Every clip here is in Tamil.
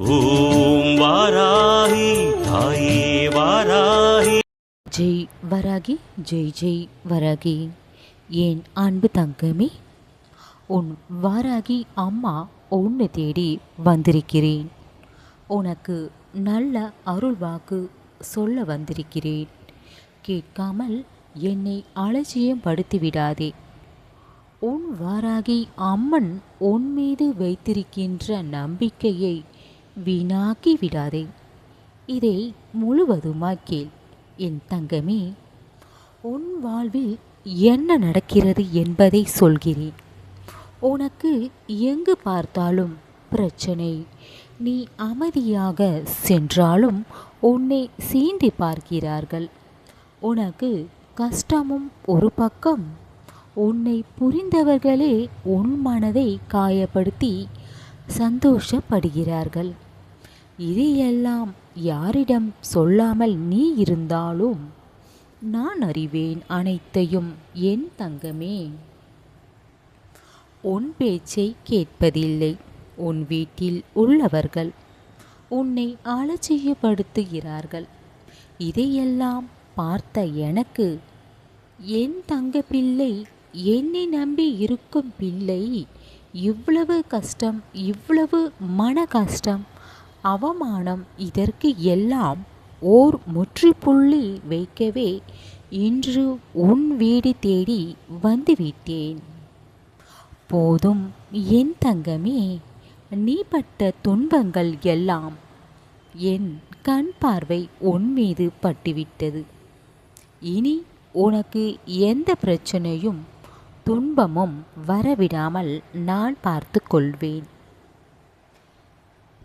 ஓம் வாராகி தாயே வாராகி. ஜெய் வராகி ஜெய் ஜெய் வராகி. என் அன்பு தங்கமே உன் வாராகி அம்மா உன்னை தேடி வந்திருக்கிறேன். உனக்கு நல்ல அருள் வாக்கு சொல்ல வந்திருக்கிறேன். கேட்காமல் என்னை அலட்சியம் படுத்தி விடாதே. உன் வாராகி அம்மன் உன் மீது வைத்திருக்கின்ற நம்பிக்கையை வீணாக்கி விடாதே. இதை முழுவதுமாய் கேள் என் தங்கமே. உன் வாழ்வில் என்ன நடக்கிறது என்பதை சொல்கிறேன். உனக்கு எங்கு பார்த்தாலும் பிரச்சனை. நீ அமைதியாக சென்றாலும் உன்னை சீண்டி பார்க்கிறார்கள். உனக்கு கஷ்டமும் ஒரு பக்கம். உன்னை புரிந்தவர்களே உன் மனதை காயப்படுத்தி சந்தோஷப்படுகிறார்கள். இதையெல்லாம் யாரிடம் சொல்லாமல் நீ இருந்தாலும் நான் அறிவேன் அனைத்தையும் என் தங்கமே. உன் பேச்சை கேட்பதில்லை. உன் வீட்டில் உள்ளவர்கள் உன்னை அலட்சியப்படுத்துகிறார்கள். இதையெல்லாம் பார்த்த எனக்கு என் தங்க பிள்ளை என்னை நம்பி இருக்கும் பிள்ளை இவ்வளவு கஷ்டம் இவ்வளவு மன கஷ்டம் அவமானம் இதற்கு எல்லாம் ஓர் முற்றுப்புள்ளி வைக்கவே இன்று உன் வீடு தேடி வந்துவிட்டேன். போதும் என் தங்கமே நீ பட்ட துன்பங்கள் எல்லாம் என் கண் பார்வை உன் மீது பட்டுவிட்டது. இனி உனக்கு எந்த பிரச்சனையும் துன்பமும் வரவிடாமல் நான் பார்த்து கொள்வேன்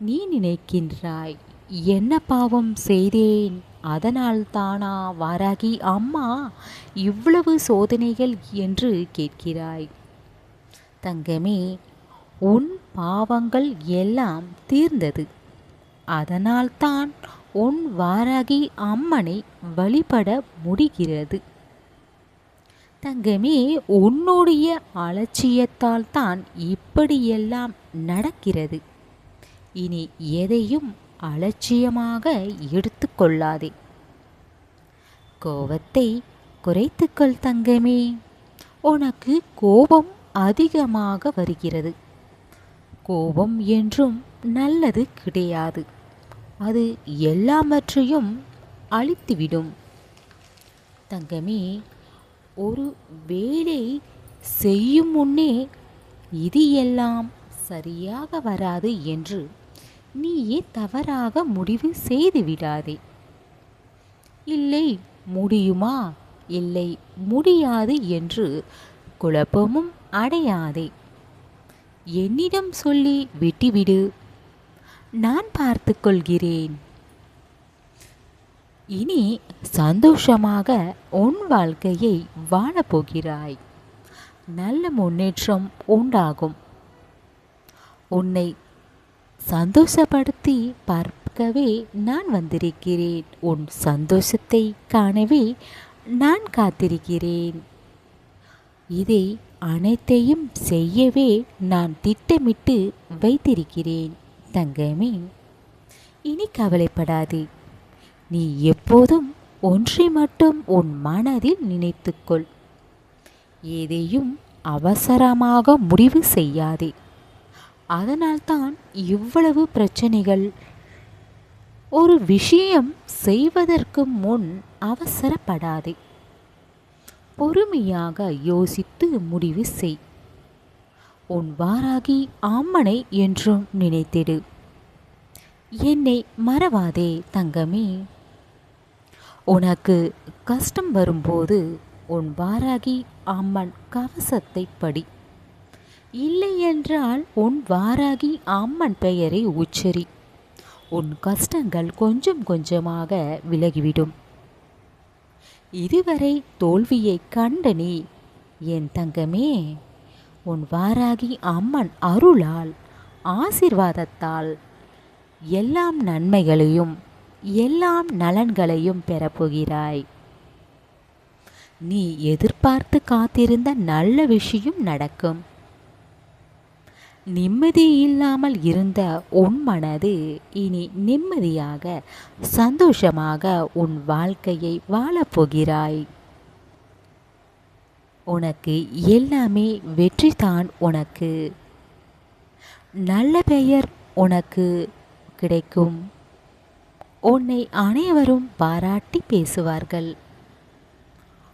நீ நினைக்கின்றாய் என்ன பாவம் செய்தேன்? அதனால் தானா வாராகி அம்மா இவ்வளவு சோதனைகள் என்று கேட்கிறாய். தங்கமே உன் பாவங்கள் எல்லாம் தீர்ந்தது. அதனால்தான் உன் வாராகி அம்மனை வழிபட முடிகிறது. தங்கமே உன்னுடைய அலட்சியத்தால் தான் இப்படியெல்லாம் நடக்கிறது. இனி எதையும் அலட்சியமாக எடுத்துக்கொள்ளாதே கோபத்தை குறைத்துக்கொள் தங்கமே. உனக்கு கோபம் அதிகமாக வருகிறது. கோபம் என்றும் நல்லது கிடையாது. அது எல்லாவற்றையும் அழித்துவிடும். தங்கமே ஒரு வேலை செய்யும் முன்னே இது எல்லாம் சரியாக வராது என்று நீயே தவறாக முடிவு செய்து விடாதே. இல்லை முடியுமா? இல்லை முடியாது என்று குழப்பமும் அடையாதே. என்னிடம் சொல்லி விட்டுவிடு. நான் பார்த்து கொள்கிறேன். இனி சந்தோஷமாக உன் வாழ்க்கையை வாழப்போகிறாய். நல்ல முன்னேற்றம் உண்டாகும். உன்னை சந்தோஷப்படுத்தி பார்க்கவே நான் வந்திருக்கிறேன். உன் சந்தோஷத்தை காணவே நான் காத்திருக்கிறேன். இதை அனைத்தையும் செய்யவே நான் திட்டமிட்டு வைத்திருக்கிறேன் தங்கமே. இனி கவலைப்படாதே. நீ எப்போதும் ஒன்றை மட்டும் உன் மனதில் நினைத்துக்கொள். எதையும் அவசரமாக முடிவு செய்யாதே. அதனால்தான் இவ்வளவு பிரச்சனைகள். ஒரு விஷயம் செய்வதற்கு முன் அவசரப்படாதே. பொறுமையாக யோசித்து முடிவு செய். உன் வாராகி ஆம்மனை என்றும் நினைத்திடு. என்னை மறவாதே தங்கமே. உனக்கு கஷ்டம் வரும்போது உன் வாராகி அம்மன் கவசத்தை படி. இல்லை என்றால் உன் வாராகி அம்மன் பெயரை உச்சரி. உன் கஷ்டங்கள் கொஞ்சம் கொஞ்சமாக விலகிவிடும். இதுவரை தோல்வியை கண்ட நீ என் தங்கமே உன் வாராகி அம்மன் அருளால் ஆசிர்வாதத்தால் எல்லாம் நன்மைகளையும் எல்லாம் நலன்களையும் பெறப்போகிறாய். நீ எதிர்பார்த்து காத்திருந்த நல்ல விஷயம் நடக்கும். நிம்மதி இல்லாமல் இருந்த உன் மனது இனி நிம்மதியாக சந்தோஷமாக உன் வாழ்க்கையை வாழப்போகிறாய். உனக்கு எல்லாமே வெற்றிதான் உனக்கு. நல்ல பெயர் உனக்கு கிடைக்கும். உன்னை அனைவரும் பாராட்டி பேசுவார்கள்.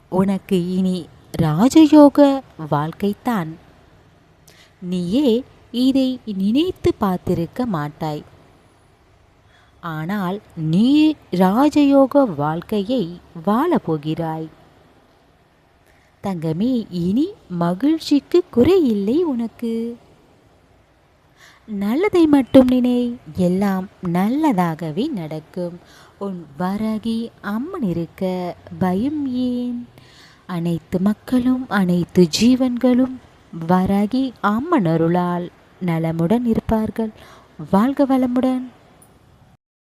உனக்கு இனி ராஜயோக வாழ்க்கைத்தான் நீயே இதை நினைத்து பார்த்திருக்க மாட்டாய். ஆனால் நீ ராஜயோக வாழ்க்கையை வாழப்போகிறாய். தங்கமே இனி மகிழ்ச்சிக்கு குறையில்லை உனக்கு. நல்லதை மட்டும் நினை எல்லாம் நல்லதாகவே நடக்கும். உன் வரகி அம்மன் இருக்க பயம் ஏன்? அனைத்து மக்களும் அனைத்து ஜீவன்களும் வரகி அம்மன் அருளால். நலமுடன் இருப்பார்கள். வாழ்க வளமுடன்.